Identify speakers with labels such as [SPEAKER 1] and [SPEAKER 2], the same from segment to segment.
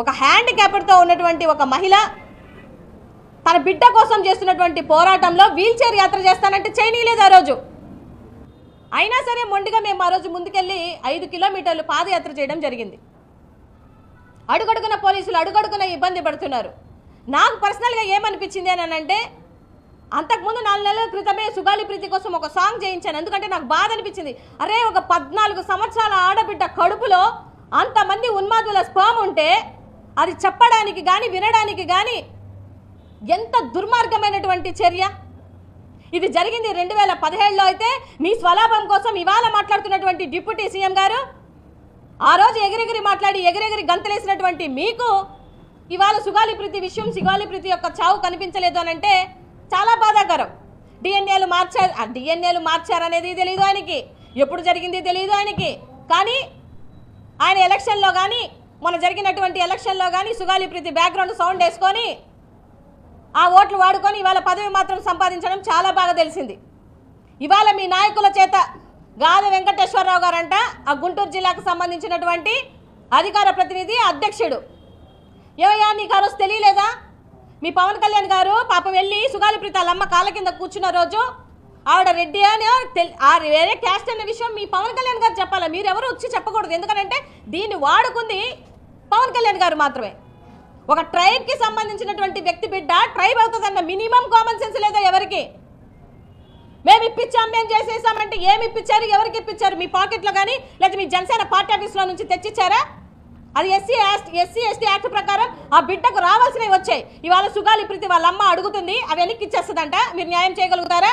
[SPEAKER 1] ఒక హ్యాండిక్యాప్డ్తో ఉన్నటువంటి ఒక మహిళ తన బిడ్డ కోసం చేస్తున్నటువంటి పోరాటంలో వీల్ చైర్ యాత్ర చేస్తానంటే చేయనీయలేదు ఆ రోజు. అయినా సరే మొండిగా మేము ఆ రోజు ముందుకెళ్ళి ఐదు కిలోమీటర్లు పాదయాత్ర చేయడం జరిగింది. అడుగడుగున పోలీసులు అడుగడుగున ఇబ్బంది పడుతున్నారు. నాకు పర్సనల్గా ఏమనిపించింది అని అంటే అంతకుముందు నాలుగు నెలల క్రితమే సుగాలి ప్రీతి కోసం ఒక సాంగ్ చేయించాను. ఎందుకంటే నాకు బాధ అనిపించింది. అరే ఒక పద్నాలుగు సంవత్సరాల ఆడబిడ్డ కడుపులో అంతమంది ఉన్మాదుల స్పామ్ ఉంటే అది చెప్పడానికి కానీ వినడానికి కానీ ఎంత దుర్మార్గమైనటువంటి చర్య? ఇది జరిగింది రెండు వేల పదిహేడులో అయితే మీ స్వలాభం కోసం ఇవాళ మాట్లాడుతున్నటువంటి డిప్యూటీ సీఎం గారు ఆ రోజు ఎగిరెగిరి మాట్లాడి ఎగిరెగిరి గంతలేసినటువంటి మీకు ఇవాళ సుగాలి ప్రీతి విషయం సుగాలి ప్రీతి యొక్క చావు కనిపించలేదు అని అంటే చాలా బాధాకరం. డిఎన్ఏలు మార్చారు ఆ డిఎన్ఏలు మార్చారనేది తెలియదు ఆయనకి. ఎప్పుడు జరిగింది తెలియదు ఆయనకి. కానీ ఆయన ఎలక్షన్లో కానీ మొన్న జరిగినటువంటి ఎలక్షన్లో కానీ సుగాలి ప్రీతి బ్యాక్గ్రౌండ్ సౌండ్ వేసుకొని ఆ ఓట్లు వాడుకొని ఇవాళ పదవి మాత్రం సంపాదించడం చాలా బాగా తెలిసింది. ఇవాళ మీ నాయకుల చేత గాద వెంకటేశ్వరరావు గారంట ఆ గుంటూరు జిల్లాకు సంబంధించినటువంటి అధికార ప్రతినిధి అధ్యక్షుడు. ఏమయ్యా నీకు ఆ రోజు తెలియలేదా? మీ పవన్ కళ్యాణ్ గారు పాపం వెళ్ళి సుగాలి ప్రీత అమ్మ కాళ్ళ కింద కూర్చున్న రోజు ఆవిడ రెడ్డి అని తెల్- ఆ వేరే క్యాస్ట్ అనే విషయం మీ పవన్ కళ్యాణ్ గారు చెప్పాలా? మీరెవరు వచ్చి చెప్పకూడదు. ఎందుకంటే దీన్ని వాడుకుంది పవన్ కళ్యాణ్ గారు మాత్రమే. ఒక ట్రైబ్కి సంబంధించినటువంటి వ్యక్తి బిడ్డ ట్రైబ్ అవుతుందన్న మినిమం కామన్ సెన్స్ లేదా ఎవరికి? మేము ఇప్పించాం మేము చేసేసామంటే ఏమి ఇప్పించారు ఎవరికి ఇప్పించారు? మీ పాకెట్లో కానీ లేదా మీ జనసేన పార్టీ ఆఫీస్లో నుంచి తెచ్చిచ్చారా? అది ఎస్సీ ఎస్సీ ఎస్టీ యాక్ట్ ప్రకారం ఆ బిడ్డకు రావాల్సినవి వచ్చాయి. ఇవాళ సుగాలి ప్రీతి వాళ్ళ అమ్మ అడుగుతుంది అవి వెనక్కి ఇచ్చేస్తుందంట. మీరు న్యాయం చేయగలుగుతారా?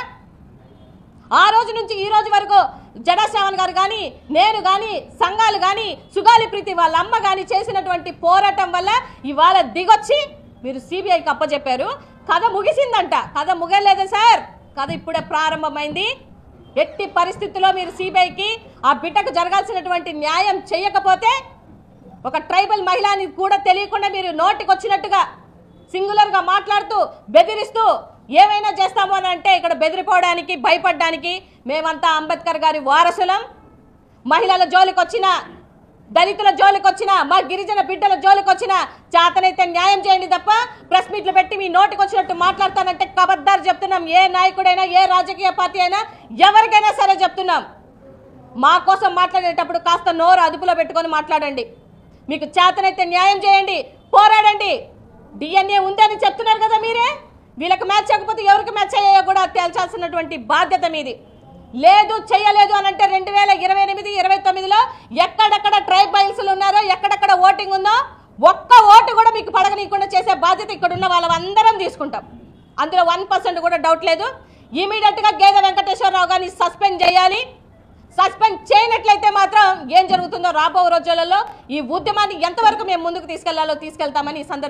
[SPEAKER 1] ఆ రోజు నుంచి ఈ రోజు వరకు జడాశ్రావణ్ గారు కానీ నేను కానీ సంఘాలు కానీ సుగాలి ప్రీతి వాళ్ళ అమ్మ కానీ చేసినటువంటి పోరాటం వల్ల ఇవాళ దిగొచ్చి మీరు సిబిఐకి అప్పచెప్పారు కథ ముగిసిందంట. కథ ముగలేదు సార్. కథ ఇప్పుడే ప్రారంభమైంది. ఎట్టి పరిస్థితుల్లో మీరు సిబిఐకి ఆ బిడ్డకు జరగాల్సినటువంటి న్యాయం చేయకపోతే ఒక ట్రైబల్ మహిళని కూడా తెలియకుండా మీరు నోటికి వచ్చినట్టుగా సింగులర్గా మాట్లాడుతూ బెదిరిస్తూ ఏమైనా చేస్తాము అని అంటే ఇక్కడ బెదిరిపోవడానికి భయపడడానికి మేమంతా అంబేద్కర్ గారి వారసులం. మహిళల జోలికి వచ్చిన దళితుల జోలికి వచ్చిన మా గిరిజన బిడ్డల జోలికి వచ్చిన చేతనైతే న్యాయం చేయండి తప్ప ప్రెస్ మీట్లు పెట్టి మీ నోటికి వచ్చినట్టు మాట్లాడతానంటే కబద్దారు చెప్తున్నాం. ఏ నాయకుడైనా ఏ రాజకీయ పార్టీ అయినా ఎవరికైనా సరే చెప్తున్నాం. మా కోసం మాట్లాడేటప్పుడు కాస్త నోరు అదుపులో పెట్టుకొని మాట్లాడండి. మీకు చేతనైతే న్యాయం చేయండి పోరాడండి డిఎన్ఏ ఉందని చెప్తున్నారు కదా మీరే వీళ్ళకి మ్యాచ్ చేయకపోతే ఎవరికి మ్యాచ్ అయ్యాయో కూడా తేల్చాల్సినటువంటి బాధ్యత మీది. లేదు చేయలేదు అని అంటే రెండు వేల ఇరవై ఎనిమిది ఇరవై తొమ్మిదిలో ఎక్కడెక్కడ ట్రైబల్స్లు ఉన్నారో ఎక్కడెక్కడ ఓటింగ్ ఉందో ఒక్క ఓటు కూడా మీకు పడగనీయకుండా చేసే బాధ్యత ఇక్కడ ఉన్న వాళ్ళందరం తీసుకుంటాం. అందులో వన్ పర్సెంట్ కూడా డౌట్ లేదు. ఇమీడియట్గా గేదె వెంకటేశ్వరరావు గారిని సస్పెండ్ చేయాలి. సస్పెండ్ చేయనట్లయితే మాత్రం ఏం జరుగుతుందో రాబో రోజులలో ఈ ఉద్యమాన్ని ఎంతవరకు మేము ముందుకు తీసుకెళ్ళాలో తీసుకెళ్తామని ఈ సందర్భంగా